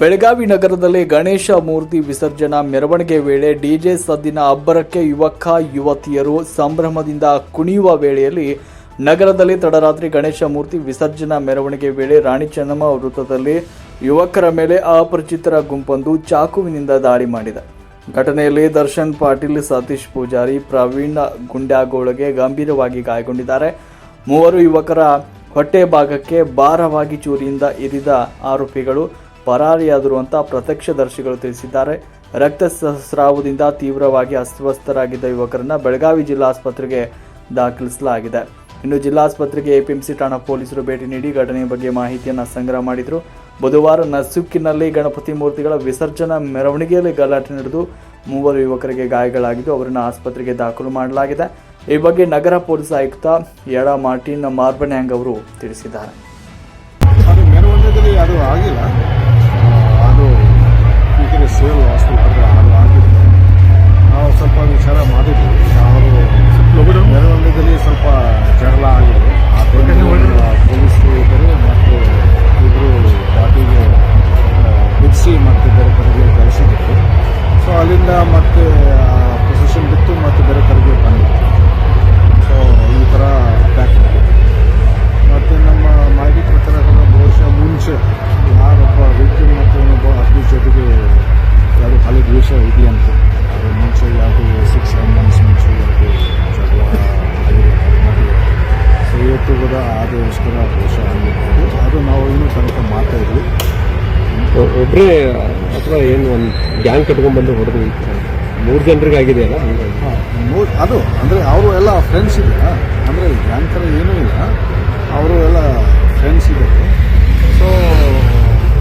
ಬೆಳಗಾವಿ ನಗರದಲ್ಲಿ ಗಣೇಶ ಮೂರ್ತಿ ವಿಸರ್ಜನಾ ಮೆರವಣಿಗೆ ವೇಳೆ ಡಿಜೆ ಸದ್ದಿನ ಅಬ್ಬರಕ್ಕೆ ಯುವಕ, ಯುವತಿಯರು ಸಂಭ್ರಮದಿಂದ ಕುಣಿಯುವ ವೇಳೆಯಲ್ಲಿ ನಗರದಲ್ಲಿ ತಡರಾತ್ರಿ ಗಣೇಶ ಮೂರ್ತಿ ವಿಸರ್ಜನಾ ಮೆರವಣಿಗೆ ವೇಳೆ ರಾಣಿ ಚೆನ್ನಮ್ಮ ವೃತ್ತದಲ್ಲಿ ಯುವಕರ ಮೇಲೆ ಅಪರಿಚಿತರ ಗುಂಪೊಂದು ಚಾಕುವಿನಿಂದ ದಾಳಿ ಮಾಡಿದೆ. ಘಟನೆಯಲ್ಲಿ ದರ್ಶನ್ ಪಾಟೀಲ್, ಸತೀಶ್ ಪೂಜಾರಿ, ಪ್ರವೀಣ್ ಗುಂಡ್ಯಾಗೋಳಗೆ ಗಂಭೀರವಾಗಿ ಗಾಯಗೊಂಡಿದ್ದಾರೆ. ಮೂವರು ಯುವಕರ ಹೊಟ್ಟೆ ಭಾಗಕ್ಕೆ ಭಾರವಾಗಿ ಚೂರಿಯಿಂದ ಇರಿದ ಆರೋಪಿಗಳು ಪರಾರಿಯಾದರು ಅಂತ ಪ್ರತ್ಯಕ್ಷದರ್ಶಿಗಳು ತಿಳಿಸಿದ್ದಾರೆ. ರಕ್ತಸ್ರಾವದಿಂದ ತೀವ್ರವಾಗಿ ಅಸ್ವಸ್ಥರಾಗಿದ್ದ ಯುವಕರನ್ನ ಬೆಳಗಾವಿ ಜಿಲ್ಲಾ ಆಸ್ಪತ್ರೆಗೆ ದಾಖಲಿಸಲಾಗಿದೆ. ಇನ್ನು ಜಿಲ್ಲಾಸ್ಪತ್ರೆಗೆ ಎಪಿಎಂಸಿ ಠಾಣಾ ಪೊಲೀಸರು ಭೇಟಿ ನೀಡಿ ಘಟನೆ ಬಗ್ಗೆ ಮಾಹಿತಿಯನ್ನು ಸಂಗ್ರಹ ಮಾಡಿದರು. ಬುಧವಾರ ನಸುಕಿನಲ್ಲಿ ಗಣಪತಿ ಮೂರ್ತಿಗಳ ವಿಸರ್ಜನಾ ಮೆರವಣಿಗೆಯಲ್ಲಿ ಗಲಾಟೆ ನಡೆದು ಮೂವರು ಯುವಕರಿಗೆ ಗಾಯಗಳಾಗಿದ್ದು, ಅವರನ್ನು ಆಸ್ಪತ್ರೆಗೆ ದಾಖಲು ಮಾಡಲಾಗಿದೆ. ಈ ಬಗ್ಗೆ ನಗರ ಪೊಲೀಸ್ ಆಯುಕ್ತ ಯಡ ಮಾರ್ಟಿನ್ ಮಾರ್ಬನ್ಯಾಂಗ್ ಅವರು ತಿಳಿಸಿದ್ದಾರೆ. ಬಿಡಿಸಿ ಮತ್ತು ಬೇರೆ ಕಡೆಗೆ ಕಳಿಸಿದ್ದಿತ್ತು ಸೊ ಅಲ್ಲಿಂದ ಮತ್ತೆ ಪೊಸಿಷನ್ ಬಿತ್ತು ಮತ್ತು ಬೇರೆ ಕಡೆಗೆ ಬಂದಿತ್ತು ಸೊ ಈ ಥರ ಮಾಡಿದ್ರು ಮತ್ತು ನಮ್ಮ ಮಾಹಿತಿ ಪ್ರಕಾರ ಬಹುಶಃ ಮುಂಚೆ ಯಾರೊಬ್ಬ ವ್ಯಕ್ತಿ ಮತ್ತು ಇನ್ನೊಬ್ಬ ಅತಿ ಜೊತೆಗೆ ಯಾವುದು ಖಾಲಿ ದ್ವೇಷ ಇದೆಯಂತೆ ಅದು ಮುಂಚೆ ಯಾವುದು ಸಿಕ್ಸ್ ಸೆವೆನ್ ಮಂತ್ಸ್ ಮುಂಚೆ ಯಾವುದು ಸೊ ಇವತ್ತು ಕೂಡ ಅದಕ್ಕೋಸ್ಕರ ಬಹುಶಃ ಆಗಿರ್ಬೋದು ಅದು ನಾವು ಇನ್ನೂ ತನಕ ಮಾಡ್ತಾ ಇದ್ವಿ ಒಬ್ಬರೇ ಅಥವಾ ಏನು ಒಂದು ಗ್ಯಾಂಗ್ ಕಟ್ಕೊಂಡ್ ಬಂದು ಹೊಡೆದು ಮೂರು ಜನರಿಗೆ ಆಗಿದೆ ಅಲ್ಲ ಮೂರು ಅದು ಅಂದರೆ ಅವರು ಎಲ್ಲ ಫ್ರೆಂಡ್ಸ್ ಇದೆ. ಅಂದರೆ ಗ್ಯಾಂಗ್ ಥರ ಏನೂ ಇಲ್ಲ. ಅವರು ಎಲ್ಲ ಫ್ರೆಂಡ್ಸ್ ಇದ್ದಾರೆ. ಸೊ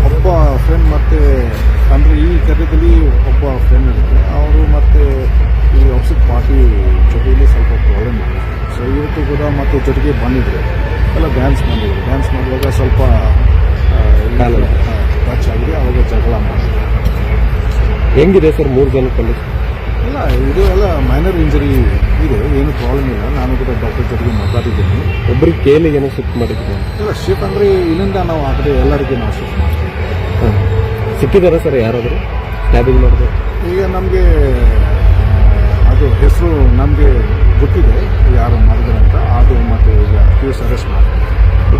ಒಬ್ಬ ಫ್ರೆಂಡ್ ಮತ್ತು ಅಂದರೆ ಈ ಕರ್ಯದಲ್ಲಿ ಒಬ್ಬ ಫ್ರೆಂಡ್ ಇದ್ದಾರೆ. ಅವರು ಮತ್ತು ಈ ಆಪೋಸಿಟ್ ಪಾರ್ಟಿ ಜೊತೆಯಲ್ಲಿ ಸ್ವಲ್ಪ ಪ್ರಾಬ್ಲಮ್ ಇದೆ ಸೊ ಇವತ್ತು ಕೂಡ ಮತ್ತು ಜೊತೆಗೆ ಬಂದಿದ್ರು. ಎಲ್ಲ ಡ್ಯಾನ್ಸ್ ಮಾಡಿದ್ರು. ಡ್ಯಾನ್ಸ್ ಮಾಡುವಾಗ ಸ್ವಲ್ಪ. ಟಚ್ ಮಾಡಿದ್ರು ಹೆಂಗಿದೆ ಸರ್ ಮೂರು ಜನ ಕಂಡೀಷನ್? ಇಲ್ಲ ಇದು ಎಲ್ಲ ಮೈನರ್ ಇಂಜರಿ ಇದೆ ಏನು ಪ್ರಾಬ್ಲಮ್ ಇಲ್ಲ. ನಾನು ಕೂಡ ಡಾಕ್ಟರ್ ಜೊತೆಗೆ ಮಾತಾಡಿದ್ದೀನಿ. ಒಬ್ರಿಗೆ ಕೇಲಿಗೆ ಏನೋ ಶಿಫ್ಟ್ ಮಾಡಿದ್ದೀನಿ ಇಲ್ಲ ಶಿಫ್ಟ್ ಅಂದರೆ ಇಲ್ಲಿಂದ ನಾವು ಆ ಕಡೆ ಎಲ್ಲರಿಗೆ ನಾವು ಶಿಫ್ಟ್ ಮಾಡ್ತೀವಿ. ಹಾಂ. ಸಿಕ್ಕಿದಾರ ಸರ್ ಯಾರಾದರೂ? ಸ್ಟ್ಯಾಬಿಂಗ್ ಮಾಡಿದ್ರು? ಈಗ ನಮಗೆ ಅದು ಹೆಸರು ನಮಗೆ ಗೊತ್ತಿದೆ ಯಾರು ಮಾಡಿದ್ರು ಅಂತ. ಅದು ಮತ್ತು ಈಗ ಕೇಸ್ ಅರೆಸ್ಟ್ ಮಾಡ್ತೀವಿ.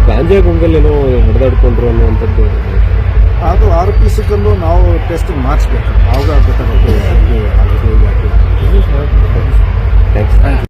ಗಾಂಜಾ ಗುಂಗಲ್ಲಿ ಏನೋ ಹೊಡೆದಾಡ್ಕೊಂಡ್ರು ಅನ್ನುವಂಥದ್ದು. ಅದು ಆರು ಪಿ ಸಿಕ್ಕಲ್ಲೂ ನಾವು ಟೆಸ್ಟ್ ಮಾಡಿಸ್ಬೇಕು. ಆವಾಗ ಗೊತ್ತಾಗುತ್ತೆ ಯಾಕೆ ಥ್ಯಾಂಕ್ಸ್